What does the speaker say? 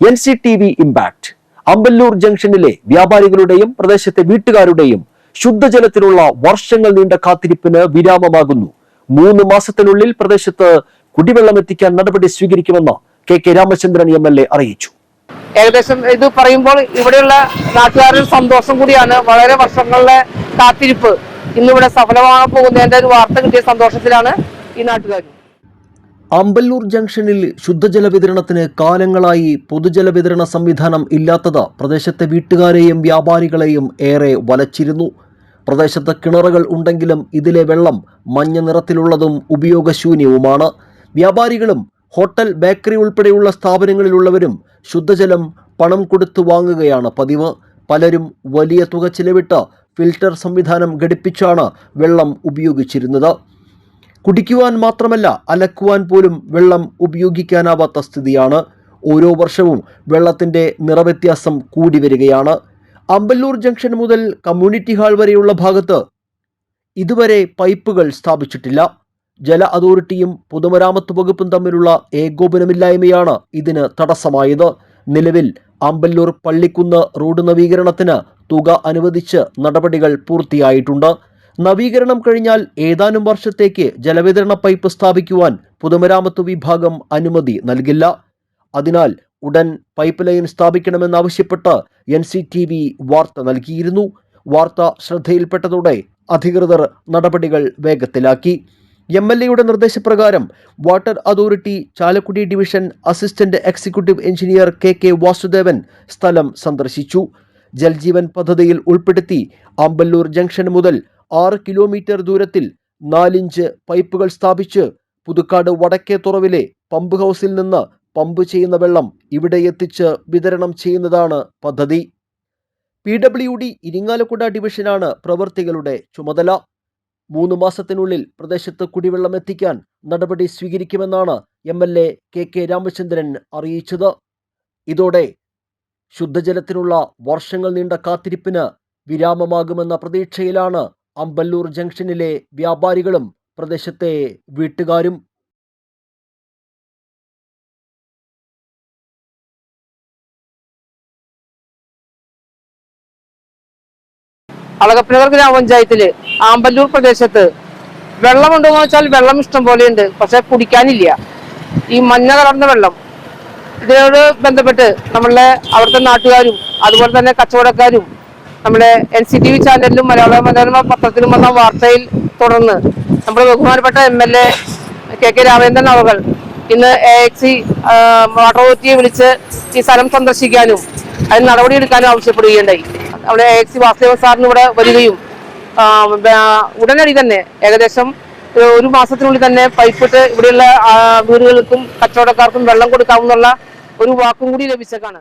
N C T V impact Amballoor ജംഗ്ഷനിലെ വ്യാപാരികളുടെയും പ്രദേശത്തെ വീട്ടുകാരുടെയും ശുദ്ധജലത്തിനുള്ള വർഷങ്ങൾ നീണ്ട കാത്തിരിപ്പിന് വിരാമമാകുന്നു. മൂന്ന് മാസത്തിനുള്ളിൽ പ്രദേശത്ത് കുടിവെള്ളം എത്തിക്കാൻ നടപടി സ്വീകരിക്കുമെന്ന് K K Ramachandran M L A അറിയിച്ചു. ഏകദേശം ഇത് പറയുമ്പോൾ ഇവിടെയുള്ള നാട്ടുകാരുടെ സന്തോഷം കൂടിയാണ് വളരെ വർഷങ്ങളിലെ കാത്തിരിപ്പ്. ഇന്നിവിടെ സഫലമാകാൻ പോകുന്നതിന്റെ ഒരു വാർത്ത കിട്ടിയ സന്തോഷത്തിലാണ് ഈ നാട്ടുകാർ. അമ്പല്ലൂർ ജംഗ്ഷനിൽ ശുദ്ധജല വിതരണത്തിന് കാലങ്ങളായി പൊതുജല വിതരണ സംവിധാനം ഇല്ലാത്തത് പ്രദേശത്തെ വീട്ടുകാരെയും വ്യാപാരികളെയും ഏറെ വലച്ചിരുന്നു. പ്രദേശത്ത് കിണറുകൾ ഉണ്ടെങ്കിലും ഇതിലെ വെള്ളം മഞ്ഞ നിറത്തിലുള്ളതും ഉപയോഗശൂന്യവുമാണ്. വ്യാപാരികളും ഹോട്ടൽ ബേക്കറി ഉൾപ്പെടെയുള്ള സ്ഥാപനങ്ങളിലുള്ളവരും ശുദ്ധജലം പണം കൊടുത്തു വാങ്ങുകയാണ് പതിവ്. പലരും വലിയ തുക ചിലവിട്ട് ഫിൽട്ടർ സംവിധാനം ഘടിപ്പിച്ചാണ് വെള്ളം ഉപയോഗിച്ചിരുന്നത്. കുടിക്കുവാൻ മാത്രമല്ല അലക്കുവാൻ പോലും വെള്ളം ഉപയോഗിക്കാനാവാത്ത സ്ഥിതിയാണ്. ഓരോ വർഷവും വെള്ളത്തിന്റെ നിറവ്യത്യാസം കൂടി വരികയാണ്. അമ്പല്ലൂർ ജംഗ്ഷൻ മുതൽ കമ്മ്യൂണിറ്റി ഹാൾ വരെയുള്ള ഭാഗത്ത് ഇതുവരെ പൈപ്പുകൾ സ്ഥാപിച്ചിട്ടില്ല. ജല അതോറിറ്റിയും പൊതുമരാമത്ത് വകുപ്പും തമ്മിലുള്ള ഏകോപനമില്ലായ്മയാണ് ഇതിന് തടസ്സമായത്. നിലവിൽ അമ്പല്ലൂർ പള്ളിക്കുന്ന് റോഡ് നവീകരണത്തിന് തുക അനുവദിച്ച് നടപടികൾ പൂർത്തിയായിട്ടുണ്ട്. നവീകരണം കഴിഞ്ഞാൽ ഏതാനും വർഷത്തേക്ക് ജലവിതരണ പൈപ്പ് സ്ഥാപിക്കുവാൻ പൊതുമരാമത്ത് വിഭാഗം അനുമതി നൽകില്ല. അതിനാൽ ഉടൻ പൈപ്പ് ലൈൻ സ്ഥാപിക്കണമെന്നാവശ്യപ്പെട്ട് എൻ സി ടി വി വാർത്ത നൽകിയിരുന്നു. വാർത്ത ശ്രദ്ധയിൽപ്പെട്ടതോടെ അധികൃതർ നടപടികൾ വേഗത്തിലാക്കി. എം എൽ എയുടെ നിർദ്ദേശപ്രകാരം water authority Chalakudy division assistant executive engineer K K Vasudevan സ്ഥലം സന്ദർശിച്ചു. ജൽജീവൻ പദ്ധതിയിൽ ഉൾപ്പെടുത്തി അമ്പല്ലൂർ ജംഗ്ഷൻ മുതൽ ആറ് കിലോമീറ്റർ ദൂരത്തിൽ നാലിഞ്ച് പൈപ്പുകൾ സ്ഥാപിച്ച് പുതുക്കാട് വടക്കേ തുറവിലെ പമ്പ് ഹൗസിൽ നിന്ന് പമ്പ് ചെയ്യുന്ന വെള്ളം ഇവിടെ എത്തിച്ച് വിതരണം ചെയ്യുന്നതാണ് പദ്ധതി. പി ഡബ്ല്യു ഡി ഇരിങ്ങാലക്കുട ഡിവിഷനാണ് പ്രവൃത്തികളുടെ ചുമതല. മൂന്ന് മാസത്തിനുള്ളിൽ പ്രദേശത്ത് കുടിവെള്ളം എത്തിക്കാൻ നടപടി സ്വീകരിക്കുമെന്നാണ് M L A K K Ramachandran അറിയിച്ചത്. ഇതോടെ ശുദ്ധജലത്തിനുള്ള വർഷങ്ങൾ നീണ്ട കാത്തിരിപ്പിന് വിരാമമാകുമെന്ന പ്രതീക്ഷയിലാണ് അമ്പല്ലൂർ ജംഗ്ഷനിലെ വ്യാപാരികളും പ്രദേശത്തെ വീട്ടുകാരും അളകപ്പനഗർ ഗ്രാമപഞ്ചായത്തിൽ ആമ്പല്ലൂർ പ്രദേശത്ത് വെള്ളമുണ്ടോ എന്ന് വെച്ചാൽ വെള്ളം ഇഷ്ടം പോലെയുണ്ട് പക്ഷെ കുടിക്കാനില്ല. ഈ മഞ്ഞ കലർന്ന വെള്ളം ഇതിനോട് ബന്ധപ്പെട്ട് നമ്മളെ അവിടുത്തെ നാട്ടുകാരും അതുപോലെ തന്നെ കച്ചവടക്കാരും നമ്മുടെ എൻ സി ടി വി ചാനലിലും മലയാള മനോരമ പത്രത്തിലും വന്ന വാർത്തയിൽ തുടർന്ന് നമ്മുടെ ബഹുമാനപ്പെട്ട M L A K K Ramendran അവകൾ ഇന്ന് എ എക്സി വാട്ടർ അതോറിറ്റിയെ വിളിച്ച് ഈ സ്ഥലം സന്ദർശിക്കാനും അതിന് നടപടിയെടുക്കാനും ആവശ്യപ്പെടുകയുണ്ടായി. അവിടെ എ എക്സി വാസുദേവ സാറിന് ഇവിടെ വരികയും ഉടനടി തന്നെ ഏകദേശം ഒരു- മാസത്തിനുള്ളിൽ തന്നെ പൈപ്പിട്ട് ഇവിടെയുള്ള വീടുകൾക്കും കച്ചവടക്കാർക്കും വെള്ളം കൊടുക്കാമെന്നുള്ള ഒരു വാക്കും കൂടി ലഭിച്ചേക്കാണ്.